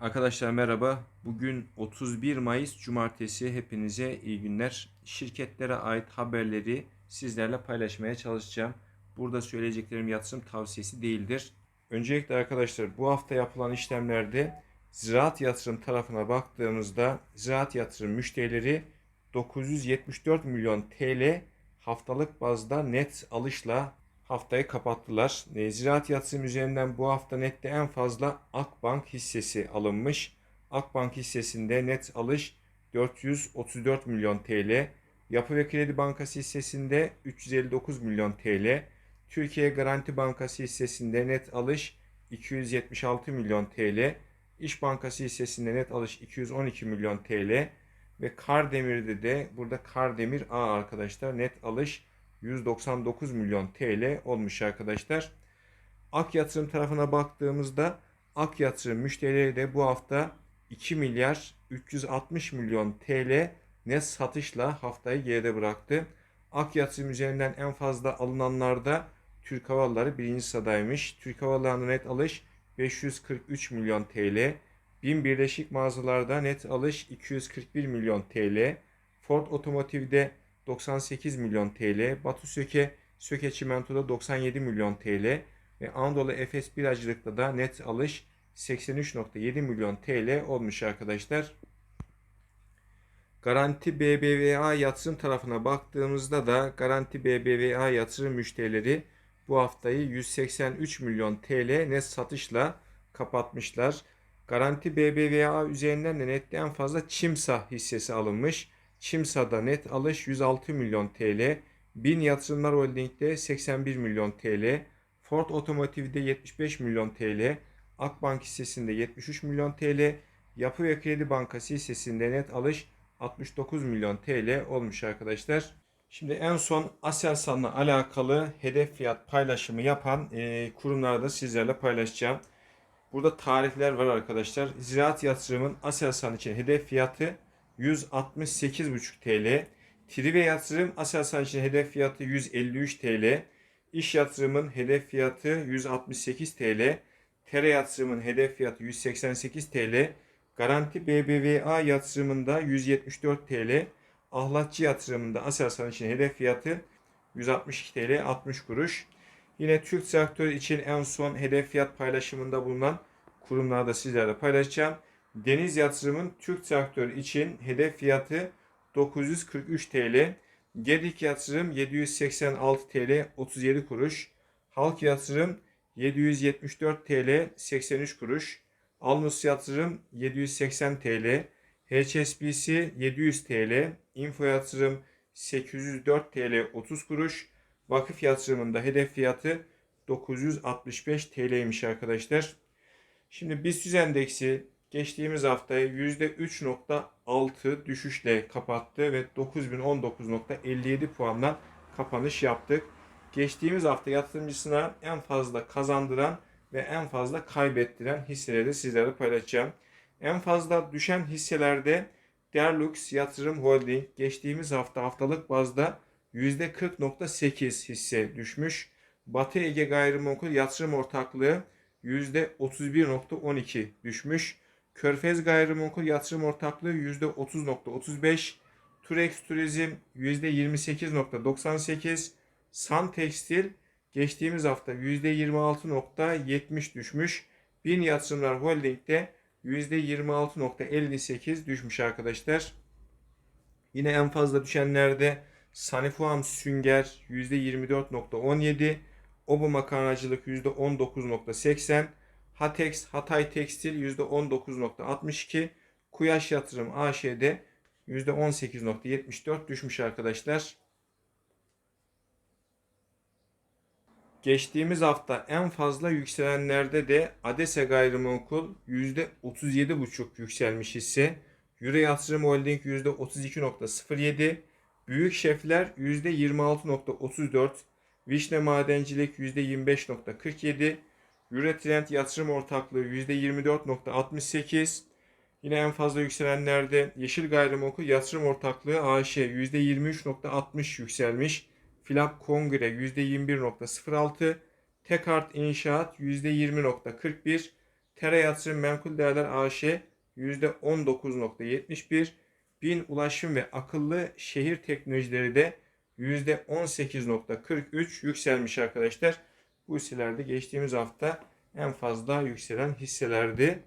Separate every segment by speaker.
Speaker 1: Arkadaşlar merhaba. Bugün 31 Mayıs Cumartesi. Hepinize iyi günler. Şirketlere ait haberleri sizlerle paylaşmaya çalışacağım. Burada söyleyeceklerim yatırım tavsiyesi değildir. Öncelikle arkadaşlar bu hafta yapılan işlemlerde ziraat yatırım tarafına baktığımızda ziraat yatırım müşterileri 974 milyon TL haftalık bazda net alışla haftayı kapattılar. E, Ziraat yatırım üzerinden bu hafta nette en fazla Akbank hissesi alınmış. Akbank hissesinde net alış 434 milyon TL. Yapı ve Kredi Bankası hissesinde 359 milyon TL. Türkiye Garanti Bankası hissesinde net alış 276 milyon TL. İş Bankası hissesinde net alış 212 milyon TL. Ve Kardemir'de de burada Kardemir A arkadaşlar net alış 199 milyon TL olmuş arkadaşlar. Ak Yatırım tarafına baktığımızda Ak Yatırım müşterileri de bu hafta 2 milyar 360 milyon TL net satışla haftayı geride bıraktı. Ak Yatırım üzerinden en fazla alınanlarda Türk Hava Yolları birinci sıradaymış. Türk Hava Yolları'nda net alış 543 milyon TL. BİM Birleşik Mağazalar'da net alış 241 milyon TL. Ford Otomotiv'de 98 milyon TL, Batu Söke, Söke Çimento'da 97 milyon TL ve Anadolu Efes Biracılık'ta da net alış 83.7 milyon TL olmuş arkadaşlar. Garanti BBVA yatırım tarafına baktığımızda da Garanti BBVA yatırım müşterileri bu haftayı 183 milyon TL net satışla kapatmışlar. Garanti BBVA üzerinden de nette en fazla Çimsa hissesi alınmış. Çimsa'da net alış 106 milyon TL. Bin Yatırımlar Holding'de 81 milyon TL. Ford Otomotiv'de 75 milyon TL. Akbank hissesinde 73 milyon TL. Yapı ve Kredi Bankası hissesinde net alış 69 milyon TL olmuş arkadaşlar. Şimdi en son Aselsan'la alakalı hedef fiyat paylaşımı yapan e, kurumları da sizlerle paylaşacağım. Burada tarihler var arkadaşlar. Ziraat yatırımın Aselsan için hedef fiyatı 168,5 TL. Trive yatırım Aselsan için hedef fiyatı 153 TL. İş yatırımın hedef fiyatı 168 TL. Tere yatırımın hedef fiyatı 188 TL. Garanti BBVA yatırımında 174 TL. Ahlatçı yatırımında Aselsan için hedef fiyatı 162 TL 60 kuruş. Yine Türk Traktör için en son hedef fiyat paylaşımında bulunan kurumlarda sizlerle paylaşacağım. Deniz Yatırım'ın Türk Traktör için hedef fiyatı 943 TL. Gedik Yatırım 786 TL 37 kuruş. Halk Yatırım 774 TL 83 kuruş. Alnus Yatırım 780 TL. HSBC 700 TL. Info Yatırım 804 TL 30 kuruş. Vakıf Yatırım'ın hedef fiyatı 965 TL'ymiş arkadaşlar. Şimdi BIST endeksi geçtiğimiz haftayı %3.6 düşüşle kapattı ve 9019.57 puanla kapanış yaptık. Geçtiğimiz hafta yatırımcısına en fazla kazandıran ve en fazla kaybettiren hisseleri sizlerle paylaşacağım. En fazla düşen hisselerde Derlux Yatırım Holding geçtiğimiz hafta haftalık bazda %40.8 hisse düşmüş. Batı Ege Gayrimenkul Yatırım Ortaklığı %31.12 düşmüş. Körfez Gayrimenkul Yatırım Ortaklığı %30.35, Turex Turizm %28.98, San Tekstil geçtiğimiz hafta %26.70 düşmüş. Bin Yatırımlar Holding'de %26.58 düşmüş arkadaşlar. Yine en fazla düşenlerde Sanifuam Sünger %24.17, Obu Makarnacılık %19.80, Hatex Hatay Tekstil %19.62, Kuyaş Yatırım AŞ'de %18.74 düşmüş arkadaşlar. Geçtiğimiz hafta en fazla yükselenlerde de Adese Gayrimenkul %37.5 yükselmiş hisse. Euro Yatırım Holding %32.07, Büyük Şefler %26.34, Vişne Madencilik %25.47, Eurotrend Yatırım Ortaklığı %24.68. Yine en fazla yükselenlerde Yeşil Gayrimenkul Yatırım Ortaklığı AŞ %23.60 yükselmiş. Filap Kongre %21.06. Tekart İnşaat %20.41. Tera Yatırım Menkul Değerler AŞ %19.71. Bin Ulaşım ve Akıllı Şehir Teknolojileri de %18.43 yükselmiş arkadaşlar. Bu hisselerde geçtiğimiz hafta en fazla yükselen hisselerdi.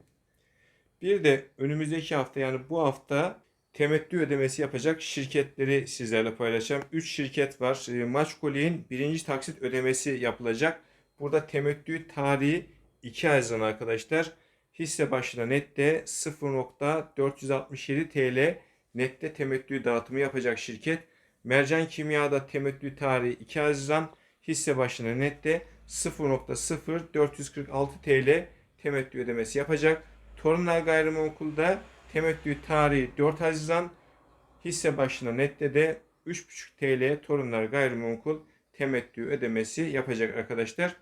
Speaker 1: Bir de önümüzdeki hafta yani bu hafta temettü ödemesi yapacak şirketleri sizlerle paylaşacağım. 3 şirket var. E, Maçkolik'in birinci taksit ödemesi yapılacak. Burada temettü tarihi 2 Haziran arkadaşlar. Hisse başına nette 0.467 TL nette temettü dağıtımı yapacak şirket. Mercan Kimya'da temettü tarihi 2 Haziran. Hisse başına nette 0.0446 TL temettü ödemesi yapacak. Torunlar Gayrimenkul'da temettü tarihi 4 Haziran. Hisse başına nette de 3.5 TL Torunlar Gayrimenkul temettü ödemesi yapacak arkadaşlar.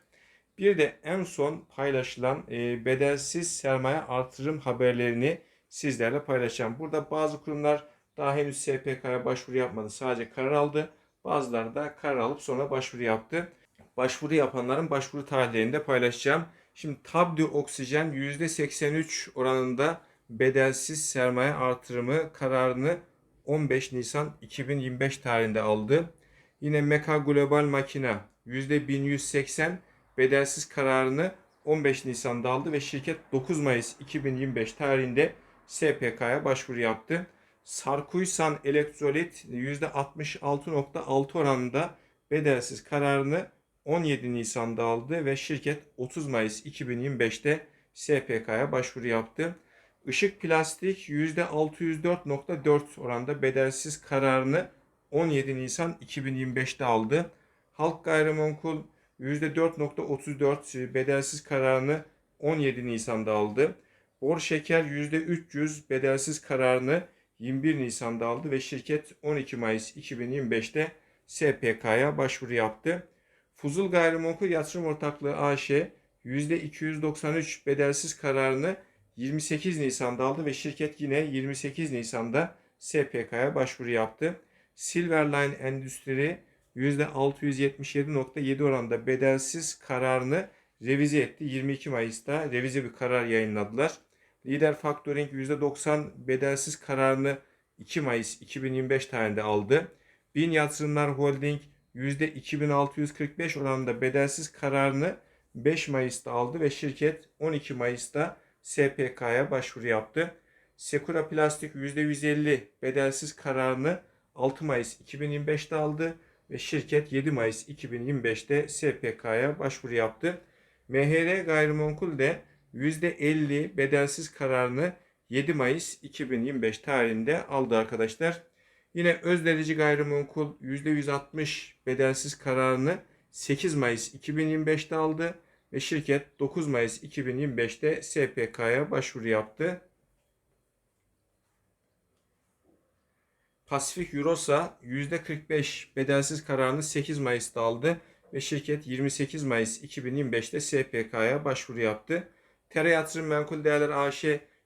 Speaker 1: Bir de en son paylaşılan e, bedelsiz sermaye artırım haberlerini sizlerle paylaşacağım. Burada bazı kurumlar daha henüz SPK'ya başvuru yapmadı. Sadece karar aldı. Bazıları da karar alıp sonra başvuru yaptı. Başvuru yapanların başvuru tarihlerini de paylaşacağım. Şimdi Tabdi Oksijen %83 oranında bedelsiz sermaye artırımı kararını 15 Nisan 2025 tarihinde aldı. Yine Meka Global Makina %1180 bedelsiz kararını 15 Nisan'da aldı ve şirket 9 Mayıs 2025 tarihinde SPK'ya başvuru yaptı. Sarkuysan Elektrolit %66.6 oranında bedelsiz kararını 17 Nisan'da aldı ve şirket 30 Mayıs 2025'te SPK'ya başvuru yaptı. Işık Plastik %604.4 oranda bedelsiz kararını 17 Nisan 2025'te aldı. Halk Gayrimenkul %4.34 bedelsiz kararını 17 Nisan'da aldı. Bor Şeker %300 bedelsiz kararını 21 Nisan'da aldı ve şirket 12 Mayıs 2025'te SPK'ya başvuru yaptı. Fuzul Gayrimenkul Yatırım Ortaklığı AŞ %293 bedelsiz kararını 28 Nisan'da aldı ve şirket yine 28 Nisan'da SPK'ya başvuru yaptı. Silverline Endüstri %677.7 oranda bedelsiz kararını revize etti. 22 Mayıs'ta revize bir karar yayınladılar. Lider Factoring %90 bedelsiz kararını 2 Mayıs 2025 tarihinde aldı. Bin Yatırımlar Holding %2645 oranında bedelsiz kararını 5 Mayıs'ta aldı ve şirket 12 Mayıs'ta SPK'ya başvuru yaptı. Sekura Plastik %150 bedelsiz kararını 6 Mayıs 2025'te aldı ve şirket 7 Mayıs 2025'te SPK'ya başvuru yaptı. MHR Gayrimenkul de %50 bedelsiz kararını 7 Mayıs 2025 tarihinde aldı arkadaşlar. Yine Özderici Gayrimenkul %160 bedelsiz kararını 8 Mayıs 2025'te aldı ve şirket 9 Mayıs 2025'te SPK'ya başvuru yaptı. Pasifik Eurosa %45 bedelsiz kararını 8 Mayıs'ta aldı ve şirket 28 Mayıs 2025'te SPK'ya başvuru yaptı. Tera Yatırım Menkul Değerler AŞ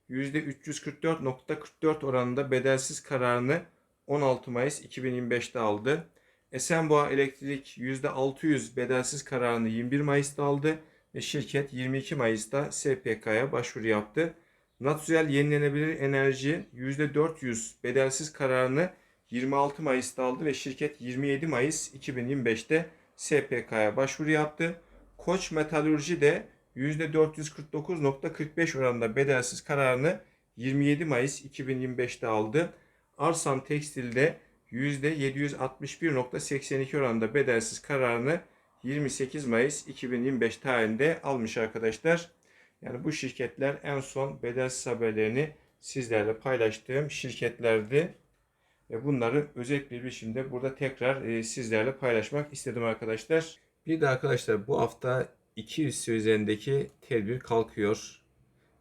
Speaker 1: %344.44 oranında bedelsiz kararını 16 Mayıs 2025'te aldı. Esenboğa Elektrik %600 bedelsiz kararını 21 Mayıs'ta aldı ve şirket 22 Mayıs'ta SPK'ya başvuru yaptı. Natural Yenilenebilir Enerji %400 bedelsiz kararını 26 Mayıs'ta aldı ve şirket 27 Mayıs 2025'te SPK'ya başvuru yaptı. Koç Metalurji de %449.45 oranında bedelsiz kararını 27 Mayıs 2025'te aldı. Arsan Tekstil'de %761.82 oranında bedelsiz kararını 28 Mayıs 2025 tarihinde almış arkadaşlar. Yani bu şirketler en son bedelsiz haberlerini sizlerle paylaştığım şirketlerdi. Ve bunları özellikle bir biçimde burada tekrar e, sizlerle paylaşmak istedim arkadaşlar. Bir de arkadaşlar bu hafta iki hisse üzerindeki tedbir kalkıyor.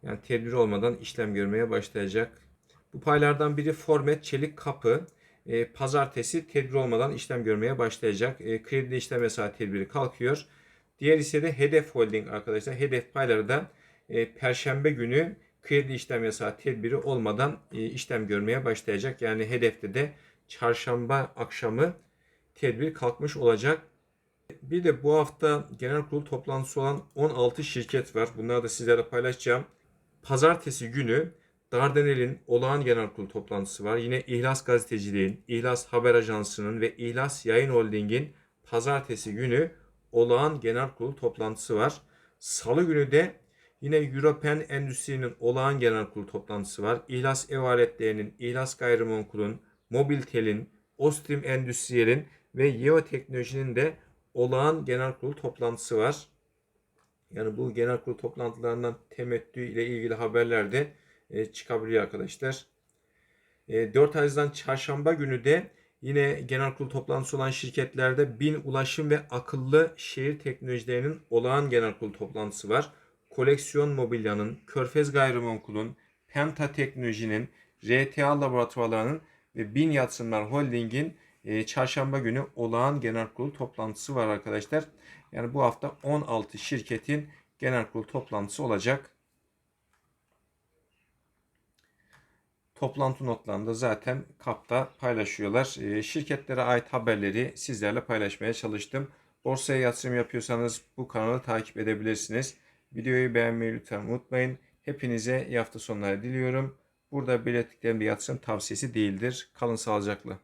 Speaker 1: Yani tedbir olmadan işlem görmeye başlayacak. Bu paylardan biri Formet Çelik Kapı. E, pazartesi tedbir olmadan işlem görmeye başlayacak. E, kredi işlem yasağı tedbiri kalkıyor. Diğer ise de Hedef Holding arkadaşlar. Hedef payları da e, Perşembe günü kredi işlem yasağı tedbiri olmadan e, işlem görmeye başlayacak. Yani hedefte de çarşamba akşamı tedbir kalkmış olacak. Bir de bu hafta genel kurul toplantısı olan 16 şirket var. Bunları da sizlerle paylaşacağım. pazartesi günü Dardanel'in olağan genel kurulu toplantısı var. Yine İhlas Gazeteciliğin, İhlas Haber Ajansı'nın ve İhlas Yayın Holding'in pazartesi günü olağan genel kurulu toplantısı var. Salı günü de yine European Endüstri'nin olağan genel kurulu toplantısı var. İhlas Ev Aletlerinin, İhlas Gayrimenkul'ün, Mobiltel'in, Ostrim Endüstriyel'in ve Yeo Teknoloji'nin de olağan genel kurulu toplantısı var. Yani bu genel kurulu toplantılarından temettü ile ilgili haberler de e, çıkabiliyor arkadaşlar. E, 4 Haziran çarşamba günü de yine genel kurulu toplantısı olan şirketlerde BİN Ulaşım ve Akıllı Şehir Teknolojilerinin olağan genel kurulu toplantısı var. Koleksiyon Mobilya'nın, Körfez Gayrimenkul'un, Penta Teknoloji'nin, RTA Laboratuvarlarının ve BİN Yatırımlar Holding'in e, çarşamba günü olağan genel kurulu toplantısı var arkadaşlar. Yani bu hafta 16 şirketin genel kurulu toplantısı olacak. Toplantı notlarını da zaten kapta paylaşıyorlar. E, şirketlere ait haberleri sizlerle paylaşmaya çalıştım. Borsaya yatırım yapıyorsanız bu kanalı takip edebilirsiniz. Videoyu beğenmeyi lütfen unutmayın. Hepinize iyi hafta sonları diliyorum. Burada belirttiklerim bir yatırım tavsiyesi değildir. Kalın sağlıcakla.